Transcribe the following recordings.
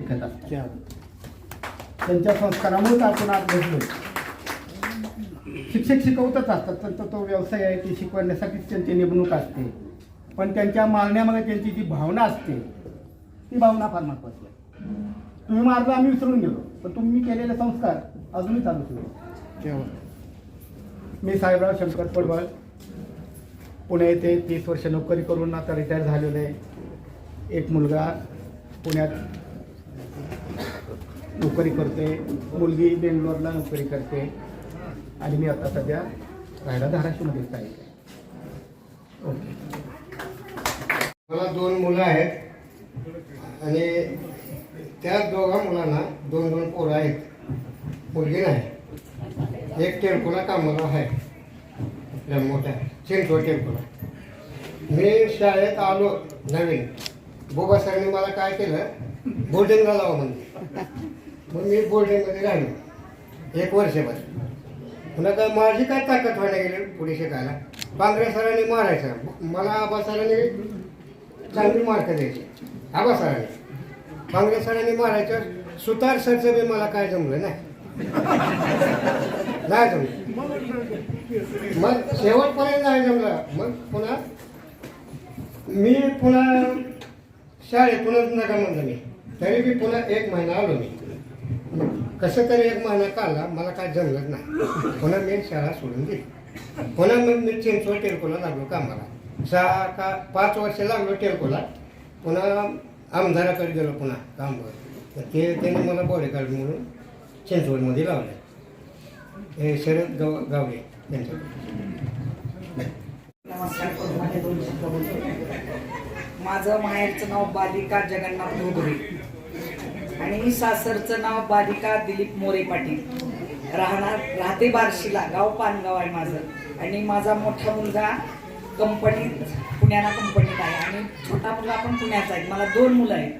शिकत असतात. त्यांच्या संस्कारामुळेच आपण आज बसलो. शिक्षक शिकवतच असतात त्यांचा तो व्यवसाय आहे की शिकवण्यासाठीच त्यांची नेमणूक असते. पण त्यांच्या मागण्यामागे त्यांची जी भावना असते ती भावना फार महत्वाची आहे. तुम्ही मार्ग आम्ही विसरून गेलो पण तुम्ही केलेले संस्कार अजूनही चालू ठेवले मी साहेबराव शंकर पडवळ पुणे येथे तीस वर्ष नोकरी करून आता रिटायर झालेलो आहे. एक मुलगा पुण्यात नोकरी करते. मुलगी बेंगलोरला नोकरी करते. आणि मी आता सध्या राहायला धाराशिवमध्येच आहे. ओके. मला दोन मुलं आहेत. आणि त्या दोघा मुलांना दोन दोन पोरं आहेत. मुलगी नाही. एक टेम्पोला कामाला आहे. आपल्या मोठ्या चिंतो टेम्पोला. मी शाळेत आलो नवीन. बोबा सरांनी मला काय केलं? बोर्डिंगला लावा म्हणजे मग मी बोर्डिंगमध्ये राहिलो. एक वर्षभर पुन्हा काय माझी काय ताकद व्हायला गेली पुढे शिकायला? बांगड्या सरांनी मारायचं. मला आबा सरांनी चांगली मार्क द्यायची. आबा सरांनी. बांगरे सरांनी मारायचं. सुतार सरचं बी मला काय जमलं नाही. नाही जमलं. मग शेवटपर्यंत नाही जमलं. मग पुन्हा मी पुन्हा शाळेतूनच नका म्हणलं मी. तरी बी पुन्हा एक महिना आलो मी. कसं तरी एक महिना काढला मला काय जमलंच नाही. पुन्हा मी शाळा सोडून दिली पुन्हा मग मी चिंचवड टेलकोला लागलो कामाला. सहा का पाच वर्ष लागलो टेलकोला. पुन्हा आमदाराकडे गेलो पुन्हा कामवर. तर ते त्यांनी मला बॉडीगार्ड म्हणून चिंचवडमध्ये लावले. हे शरद गाव गावडे त्यांच्याकडे नमस्कार माझं माहेरचं नाव बालिका जगन्नाथ धोगरे. आणि सासरचं नाव बालिका दिलीप मोरे पाटील. राहणार राहते बार्शीला गाव पानगाव आहे माझं. आणि माझा मोठा मुलगा कंपनीत पुण्याला कंपनीत आहे. आणि छोटा मुलगा पण पुण्याचा आहे. मला दोन मुलं आहेत.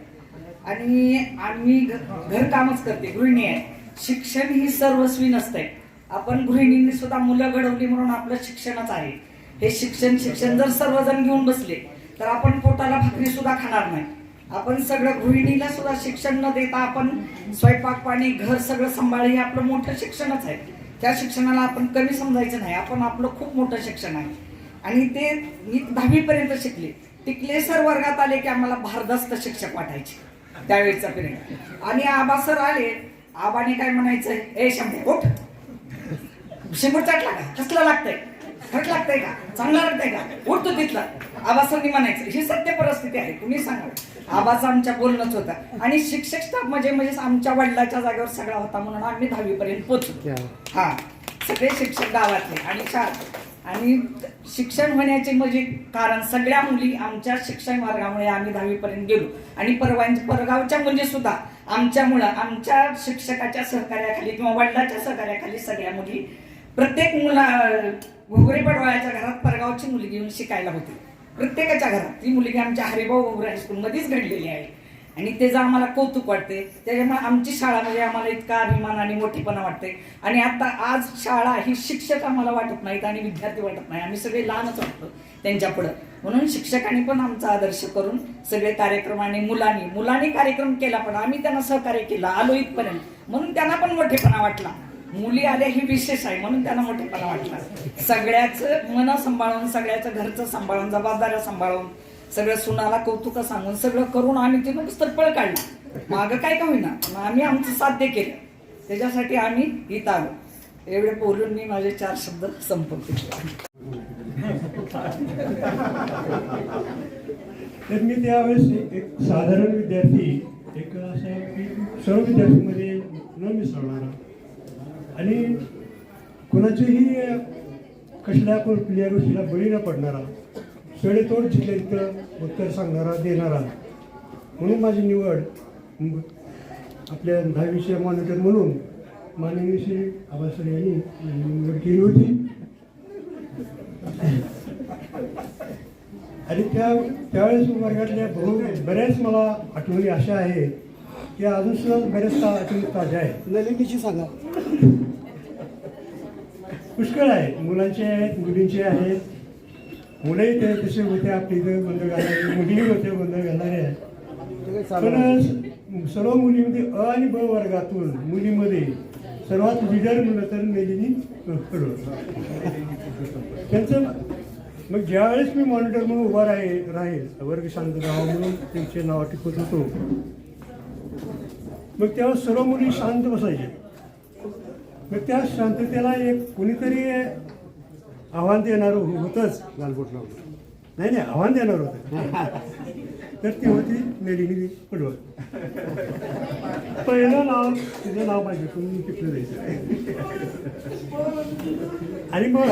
आणि आम्ही घरकामच करते. गृहिणी आहे. शिक्षण ही सर्वस्वी नसते आपण गृहिणींनी सुद्धा मुलं घडवली म्हणून आपलं शिक्षणच आहे. हे शिक्षण शिक्षण जर सर्वजण घेऊन बसले तर आपण पोटाला भाकरी सुद्धा खाणार नाही. आपण सगळं गृहिणीला सुद्धा शिक्षण न देता आपण स्वयंपाक पाणी घर सगळं सांभाळ हे आपलं मोठं शिक्षणच आहे. त्या शिक्षणाला आपण कमी समजायचं नाही. आपण आपलं खूप मोठं शिक्षण आहे. आणि ते मी दहावीपर्यंत शिकले. टिकले सर वर्गात आले की आम्हाला भारदस्त शिक्षक वाटायचे. त्यावेळेचा पिरियड. आणि आबा सर आले. आबाने काय म्हणायचं? ए शंभर उठ. शिंबूड चाटला का? कसलं लागतंय? खट लागतंय का? चांगला लागतंय का? उठतो तिथला. आबासांनी म्हणायचं ही सत्य परिस्थिती आहे तुम्ही सांगा. आबाचं आमच्या बोलणंच होतं. आणि शिक्षक स्टाफ म्हणजे म्हणजे आमच्या वडिलाच्या जागेवर सगळा होता म्हणून आम्ही दहावी पर्यंत पोचलो हा. सगळे शिक्षक गावातले आणि शाळा आणि शिक्षण होण्याचे म्हणजे कारण सगळ्या मुली आमच्या शिक्षण वर्गामुळे आम्ही दहावी पर्यंत गेलो. आणि परवान परगावच्या मुली सुद्धा आमच्यामुळं आमच्या शिक्षकाच्या सहकार्याखाली किंवा वडिलाच्या सहकार्याखाली सगळ्या मुली प्रत्येक मुला घोगरे पडवाळ्याच्या घरात परगावची मुलगी येऊन शिकायला होती. प्रत्येकाच्या घरात. ती मुलगी आमच्या हरिभाऊ घोगरे हायस्कूलमध्येच घडलेली आहे. आणि त्याचं आम्हाला कौतुक वाटते त्याच्यामुळे आमची शाळा म्हणजे आम्हाला इतका अभिमान आणि मोठेपणा वाटते. आणि आता आज शाळा ही शिक्षक आम्हाला वाटत नाहीत आणि विद्यार्थी वाटत नाही. आम्ही सगळे लहानच वाटतो त्यांच्या पुढं. म्हणून शिक्षकांनी पण आमचा आदर्श करून सगळे कार्यक्रम आणि मुलांनी मुलांनी कार्यक्रम केला पण आम्ही त्यांना सहकार्य केलं आलो इथपर्यंत म्हणून त्यांना पण मोठेपणा वाटला. मुली आल्या ही विशेष आहे म्हणून त्यांना मोठेपणा वाटला सगळ्याचं मन सांभाळून सगळ्याचं घरचं सांभाळून जबाबदाऱ्या सांभाळून सगळं सुनाला कौतुक सांगून सगळं करून आम्ही तिथून स्थळपळ काढला मागं काय का होईना मग आम्ही आमचं साध्य केलं. त्याच्यासाठी आम्ही इथं आलो. एवढे बोलून मी माझे चार शब्द संपवते तर मी त्यावेळेस एक साधारण विद्यार्थी एक असा की सर्व विद्यार्थीमध्ये न मिसळणारा आणि कुणाचीही कसल्या पण कुठल्या बळी न पडणारा सडेतोड जिथल्या तिथं उत्तर सांगणारा देणारा. म्हणून माझी निवड आपल्या दहावीच्या मॉनिटर म्हणून माननीय श्री आबासाहेब यांनी निवड केली होती. आणि त्या त्यावेळेस वर्गातल्या बहु बऱ्याच मला आठवणी अशा आहेत की अजून सुद्धा बऱ्याच आठवणी ताज्या आहेत. नलिनीची सांगा. पुष्कळ आहेत मुलांचे आहेत मुलींचे आहेत. मुलंही ते तसे होते आपल्या इथं बंद घालणारे मुलीही होते बंद घालणारे आहेत. पण सर्व मुलीमध्ये अ आणि ब वर्गातून मुलीमध्ये सर्वात लिडर मुलं तर मेलिनी त्यांचं मग ज्यावेळेस मी मॉनिटर म्हणून उभा राहील राहील वर्ग शांत राहा म्हणून त्यांचे नाव टिकवत होतो. मग तेव्हा सर्व मुली शांत बसायचे. मग त्या शांततेला एक कुणीतरी आव्हान देणार हो- होतंच लालबोट नाही नाही आव्हान देणार होतं. तर ती होती मेलिनी पडवळ पहिलं नाव तिचं नाव पाहिजे तुम्ही टिकलं द्यायचं? आणि मग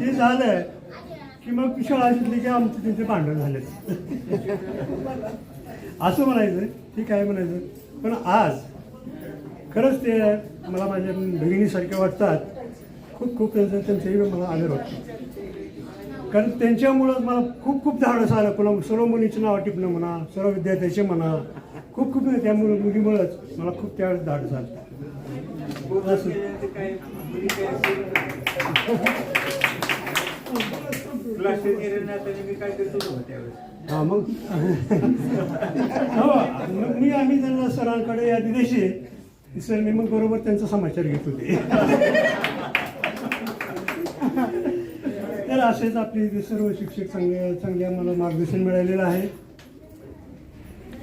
ते झालं की मग शाळा शिकली की आमचं त्यांचे भांडण झाले असं म्हणायचं ठीक आहे म्हणायचं. पण आज खरंच ते मला माझ्या भगिनीसारखे वाटतात. खूप खूप त्यांचं त्यांचाही मला आदर वाटतो कारण त्यांच्यामुळं मला खूप खूप धाडस आलं. पुन्हा सर्व मुलीचं नाव टिपणं म्हणा सर्व विद्यार्थ्याचे म्हणा खूप खूप त्या मुलं मुलीमुळंच मला खूप त्यावेळेस धाडस आलं असं हा मग? हो मी आम्ही त्यांना सरांकडे या दिदेशी तिसऱ्या मी मग बरोबर त्यांचा समाचार घेत होते. तर असेच आपले इथे सर्व शिक्षक चांगले चांगले आम्हाला मार्गदर्शन मिळालेलं आहे.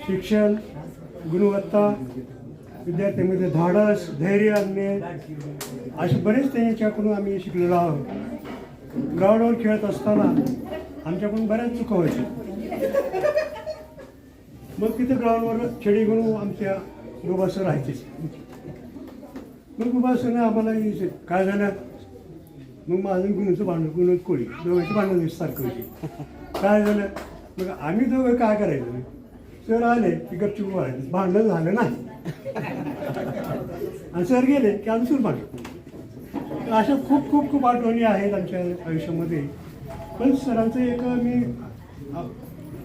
शिक्षण गुणवत्ता विद्यार्थ्यांमध्ये धाडस धैर्य आणणे असे बरेच त्यांच्याकडून आम्ही शिकलेलो आहोत. ग्राउंडवर खेळत असताना आमच्याकडून बऱ्याच चुका व्हायच्या. मग तिथे ग्राउंडवर खेळी घेऊन आमच्या गोबासर राहायचे. मग गोबासरने आम्हाला यायचे काय झालं? मग माझं गुणचं भांडण गुणच कोळी. दोघांची भांडण सारखं होती. काय झालं? मग आम्ही दोघं काय करायचं? सर आले की गपचूप व्हायचं भांडण झालं नाही. आणि सर गेले की आम्ही सुरू भांडण तर अशा खूप खूप खूप आठवणी आहेत आमच्या आयुष्यामध्ये. पण सरांचं एक मी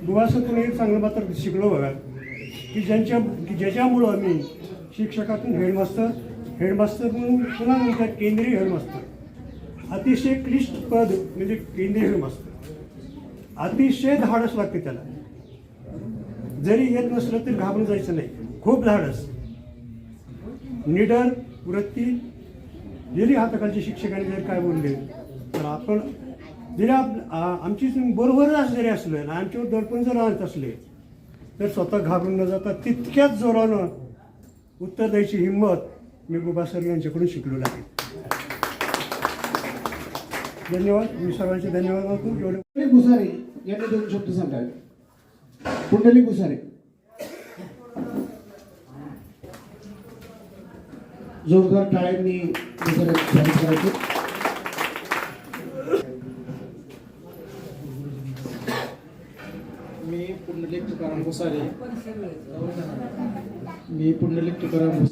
बुवासातून एक चांगलं मात्र शिकलो बघा. की ज्यांच्या की ज्याच्यामुळं मी शिक्षकातून हेडमास्तर हेडमास्तर म्हणून पुन्हा नंतर केंद्रीय हेडमास्तर. अतिशय क्लिष्ट पद म्हणजे केंद्रीय हेडमास्तर. अतिशय धाडस लागते त्याला. जरी येत नसलं तरी घाबरून जायचं नाही. खूप धाडस. निडर वृत्ती. जरी हाताखालच्या शिक्षकांनी जर काय बोलले तर आपण जरी आप आमची बरोबरच जरी असलं आणि आमच्यावर दडपण जर आणत असले तर स्वतः घाबरून न जाता तितक्याच जोरानं उत्तर द्यायची हिंमत मी गोबा सर यांच्याकडून शिकलो आहे धन्यवाद. मी सर्वांचे धन्यवाद मानतो. एवढे पुंडलिक भुसारे यांनी दोन शब्द सांगावे. पुंडलिक भुसारे. जोरदार टाळ्यांनी भुसारे करायचे मी पुंडलिक तुकाराम भुसारे मी पुंडलिक तुकाराम